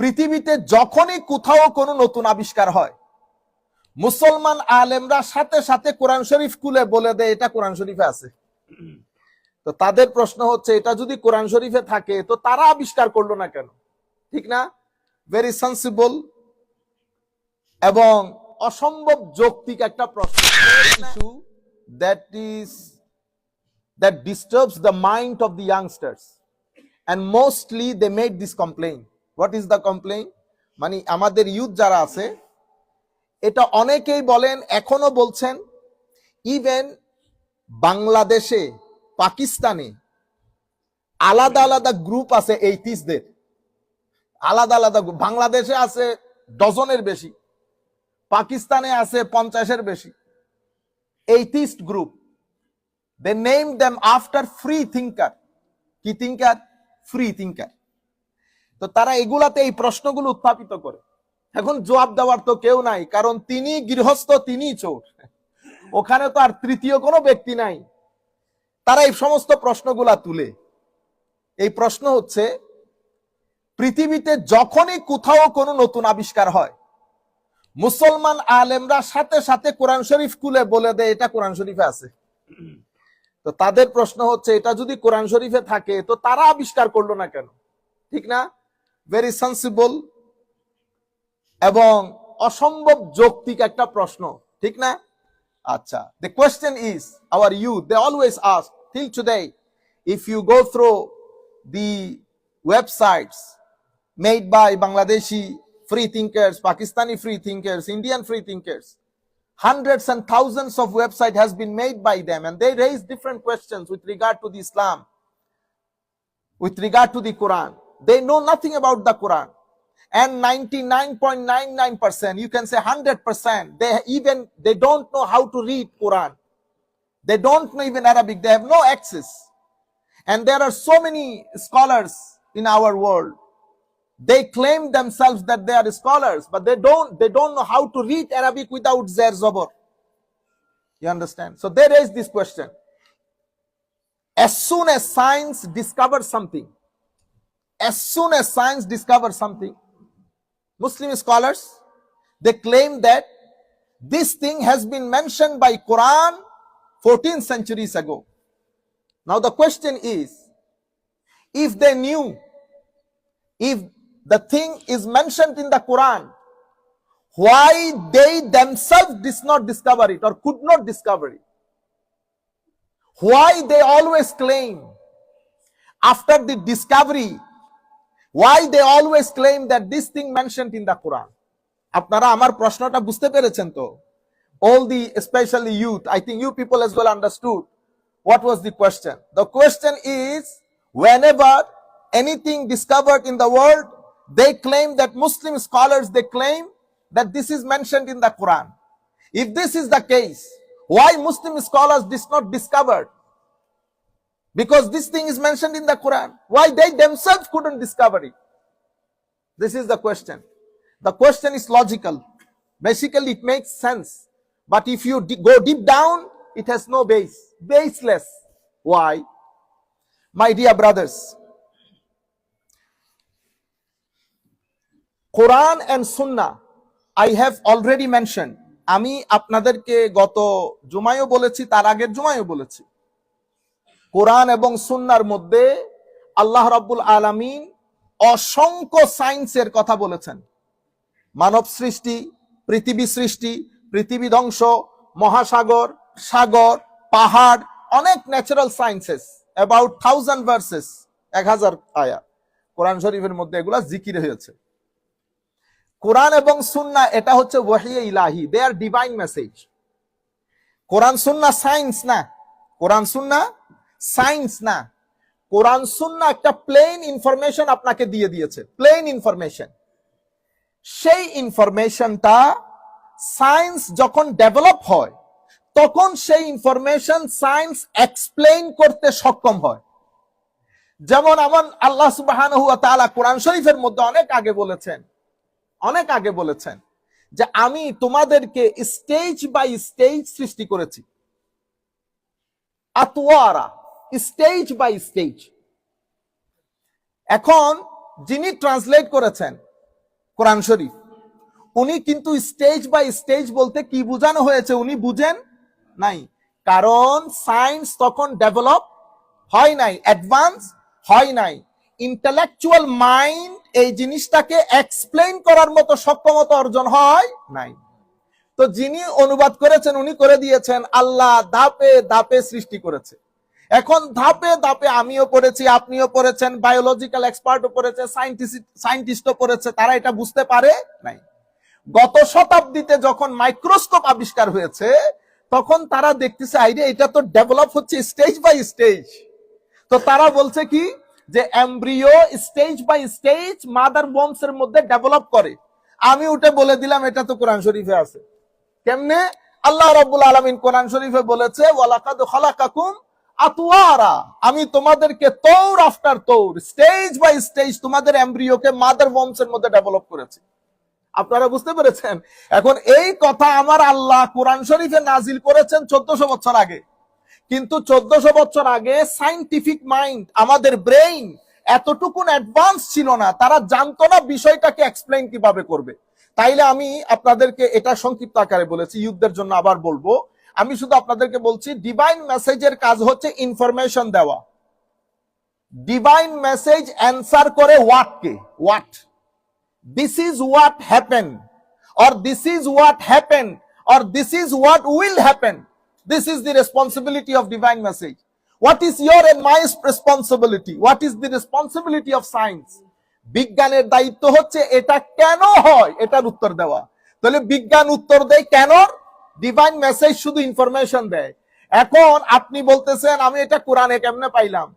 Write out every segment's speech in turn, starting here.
পৃথিবীতে যখনই কোথাও কোনো নতুন আবিষ্কার হয়, মুসলমান আলেমরা সাথে সাথে কোরআন শরীফ খুলে বলে দেয়, এটা কোরআন শরীফে আছে। তো তাদের প্রশ্ন হচ্ছে, এটা যদি কোরআন শরীফে থাকে, তো তারা আবিষ্কার করল না কেন? ঠিক না? ভেরি সেন্সিবল এবং অসম্ভব যৌক্তিক একটা প্রশ্ন। Issue that is that disturbs the mind of the youngsters and mostly they made this complaint what is the complaint? মানে আমাদের ইউথ যারা আছে, এটা অনেকেই বলেন, এখনও বলছেন ইভেন বাংলাদেশে, পাকিস্তানে আলাদা আলাদা গ্রুপ আছে এইটিসদের আলাদা আলাদা। বাংলাদেশে আছে ডজনের বেশি, পাকিস্তানে আছে পঞ্চাশের বেশি। Atheist group they name them after free thinker কি থিঙ্কার ফ্রি থিঙ্কার তো তারা এগুলাতে এই প্রশ্নগুলো উত্থাপিত করে। এখন জবাব দেওয়ার তো কেউ নাই, কারণ তিনি গৃহস্থ তিনি চোর। ওখানে তো আর তৃতীয় কোনো ব্যক্তি নাই। তারা এই সমস্ত প্রশ্নগুলা তুলে। এই প্রশ্ন হচ্ছে, পৃথিবীতে যখনই কোথাও কোনো নতুন আবিষ্কার হয়, মুসলমান আলেমরা সাথে সাথে কোরআন শরীফ খুলে বলে দেয়, এটা কোরআন শরীফে আছে। তো তাদের প্রশ্ন হচ্ছে, এটা যদি কোরআন শরীফে থাকে, তো তারা আবিষ্কার করল না কেন? ঠিক না? ভেরি সেন্সিবল এবং অসম্ভব যৌক্তিক একটা প্রশ্ন ঠিক না আচ্ছা the question is our youth they always ask till today if you go through the websites made by Bangladeshi free thinkers pakistani free thinkers indian free thinkers hundreds and thousands of website has been made by them and they raise different questions with regard to the islam with regard to the quran they know nothing about the quran. And 99.99% you can say 100% they even they don't know how to read quran. They don't know even arabic. They have no access. And there are so many scholars in our world. They claim themselves that they are scholars but they don't they don't know how to read arabic without zer zabur you understand? So they raise this question. As soon as science discovers something as soon as science discovers something muslim scholars they claim that this thing has been mentioned by quran 14 centuries ago now the question is if they knew if the thing is mentioned in the Quran, why they themselves did not discover it or could not discover it? Why they always claim after the discovery, why they always claim that this thing mentioned in the Quran? আপনারা আমার প্রশ্নটা বুঝতে পেরেছেন তো all the especially youth i think you people as well understood what was the question the question is whenever anything discovered in the world they claim that muslim scholars they claim that this is mentioned in the quran if this is the case why muslim scholars did not discover because this thing is mentioned in the quran why they themselves couldn't discover it this is the question the question is logical basically it makes sense but if you go deep down it has no base baseless why my dear brothers Quran and Sunnah I have already mention আমি আপনাদেরকে গত জুমায়ও বলেছি তার আগের জুমায়ও বলেছি কোরআন এবং সুন্নার মধ্যে আল্লাহ রাব্বুল আলামিন অসংখ্য সায়েন্সের কথা বলেছেন। মানব সৃষ্টি, পৃথিবী সৃষ্টি, পৃথিবী ধ্বংস, মহাসাগর, সাগর, পাহাড়, অনেক natural sciences about thousand verses এক হাজার আয়া কোরআন শরীফের মধ্যে এগুলা জিকির হয়েছে। কোরআন এবং সুন্না, এটা হচ্ছে ওয়াহিয়ে ইলাহি they are divine message Quran, Sunnah science না। কোরআন, সুন্না সায়েন্স না, কোরআন সুন্না একটা প্লেন ইনফরমেশন আপনাকে দিয়ে দিয়েছে প্লেন ইনফরমেশন সেই ইনফরমেশনটা সায়েন্স যখন ডেভেলপ হয়, তখন সেই ইনফরমেশন সায়েন্স এক্সপ্লেইন করতে সক্ষম হয়। যেমন আমার আল্লাহ সুবহানাহু ওয়া তাআলা কোরআন শরীফের মধ্যে অনেক আগে বলেছেন, অনেক আগে বলেছেন যে আমি তোমাদেরকে স্টেজ বাই স্টেজ সৃষ্টি করেছি। আতওয়ারা স্টেজ বাই স্টেজ। এখন যিনি ট্রান্সলেট করেছেন কোরআন শরীফ, উনি কিন্তু স্টেজ বাই স্টেজ বলতে কি বোঝানো হয়েছে উনি বুঝেন নাই। কারণ সায়েন্স তখন ডেভেলপ হয় নাই, অ্যাডভান্স হয় নাই। ইন্টালেকচুয়াল মাইন্ড এই জিনিসটাকে এক্সপ্লেইন করার মতো সক্ষমতা অর্জন হয় নাই। তো যিনি অনুবাদ করেছেন, উনি করে দিয়েছেন, আল্লাহ ধাপে ধাপে সৃষ্টি করেছে। এখন ধাপে ধাপে আমিও পড়েছি, আপনিও পড়েছেন বায়োলজিক্যাল এক্সপার্টও পড়েছে সাইন্টিস্ট সাইন্টিস্টও পড়েছে, তারা এটা বুঝতে পারে নাই। গত শতাব্দীতে যখন মাইক্রোস্কোপ আবিষ্কার হয়েছে, তখন তারা দেখতেছে, আইরে, এটা তো ডেভেলপ হচ্ছে স্টেজ বাই স্টেজ তো তারা বলছে কি, যে embryo stage by stage mother বমস মধ্যে ডেভেলপ করে। আমি উঠে বলে দিলাম, এটা তো কোরআন শরীফে আছে। কেমনে? আল্লাহ রাব্বুল আলামিন কোরআন শরীফে বলেছে, ওয়ালাকাদ খালাকাকুম আতুয়ারা আমি তোমাদেরকে তৌর আফটার তৌর স্টেজ বাই স্টেজ তোমাদের এমব্রিওকে মাদার বমস এর মধ্যে ডেভেলপ করেছি। আপনারা বুঝতে পেরেছেন? এখন এই কথা আমার আল্লাহ কোরআন শরীফে নাজিল করেছেন চোদ্দশো বছর আগে। কিন্তু চোদ্দশো বছর আগে সাইন্টিফিক মাইন্ড আমাদের ব্রেইন এতটুকুন অ্যাডভান্স ছিল না, তারা জানতো না বিষয়টাকে এক্সপ্লেন কীভাবে করবে। তাইলে আমি আপনাদেরকে এটা সংক্ষিপ্ত আকারে বলেছি যুদ্ধের জন্য আবার বলব আমি শুধু আপনাদেরকে বলছি ডিভাইন মেসেজের কাজ হচ্ছে ইনফরমেশন দেওয়া। ডিভাইন মেসেজ অ্যান্সার করে what K? What this is what happen or this is what happen or this is what will happen this is the responsibility of divine message what is your and my responsibility what is the responsibility of science বিজ্ঞানের দায়িত্ব হচ্ছে এটা কেন হয়? এটার উত্তর দেওয়া। তাহলে বিজ্ঞান উত্তর দেয় কেন ডিভাইন মেসেজ শুধু ইনফরমেশন দেয়। এখন আপনি বলতেছেন, আমি এটা কোরআনে কেমনে পাইলাম?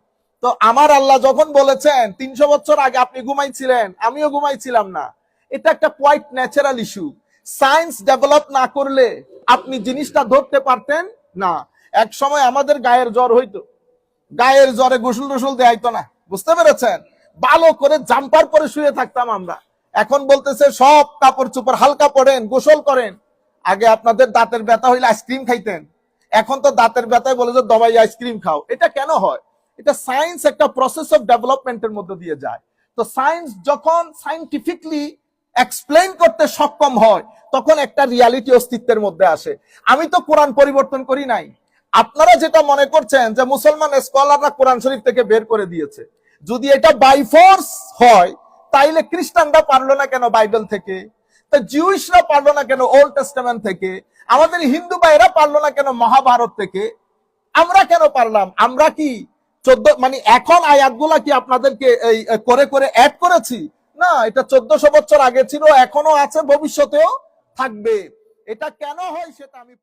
তো আমার আল্লাহ যখন বলেছেন, তিনশো বছর আগে আপনি ঘুমাইছিলেন, আমিও ঘুমাইছিলাম না। এটা একটা quite natural issue science develop না করলে আপনি জিনিসটা ধরতে পারতেন না। এক সময় আমাদের গায়ের জ্বর হইতো। গায়ের জ্বরে গোসল টোসল দেয়াইতো না। বুঝতে পেরেছেন? ভালো করে জাম্পার পরে শুয়ে থাকতাম আমরা। এখন বলতেছে, সব কাপড় চোপড় হালকা পড়েন গোসল করেন। আগে আপনাদের দাঁতের ব্যথা হইলে আইসক্রিম খাইতেন। এখন তো দাঁতের ব্যথায় বলে যে, দবাই আইসক্রিম খাও। এটা কেন হয়? এটা সায়েন্স একটা প্রসেস অফ ডেভেলপমেন্টের মধ্যে দিয়ে যায়। তো সায়েন্স যখন সাইন্টিফিকলি এক্সপ্লেইন করতে সক্ষম হয়, তখন একটা রিয়ালিটি অস্তিত্বের মধ্যে আসে। আমি তো কোরআন পরিবর্তন করি নাই। আপনারা যেটা মনে করছেন যে, মুসলমান স্কলাররা কোরআন শরীফ থেকে বের করে দিয়েছে। যদি এটা বাই ফোর্স হয়, তাইলে খ্রিস্টানরা পারল না কেন বাইবেল থেকে? তা জিউইশরা পারল না কেন ওল্ড টেস্টামেন্ট থেকে? আমাদের হিন্দু ভাইরা পারল না কেন মহাভারত থেকে? আমরা কেন পারলাম? আমরা কি চোদ্দ মানে এখন আয়াতগুলা কি আপনাদেরকে এই করে করে অ্যাড করেছি? না, এটা চোদ্দশো বছর আগে ছিল এখনও আছে, ভবিষ্যতেও থাকবে। এটা কেন হয় সেটা আমি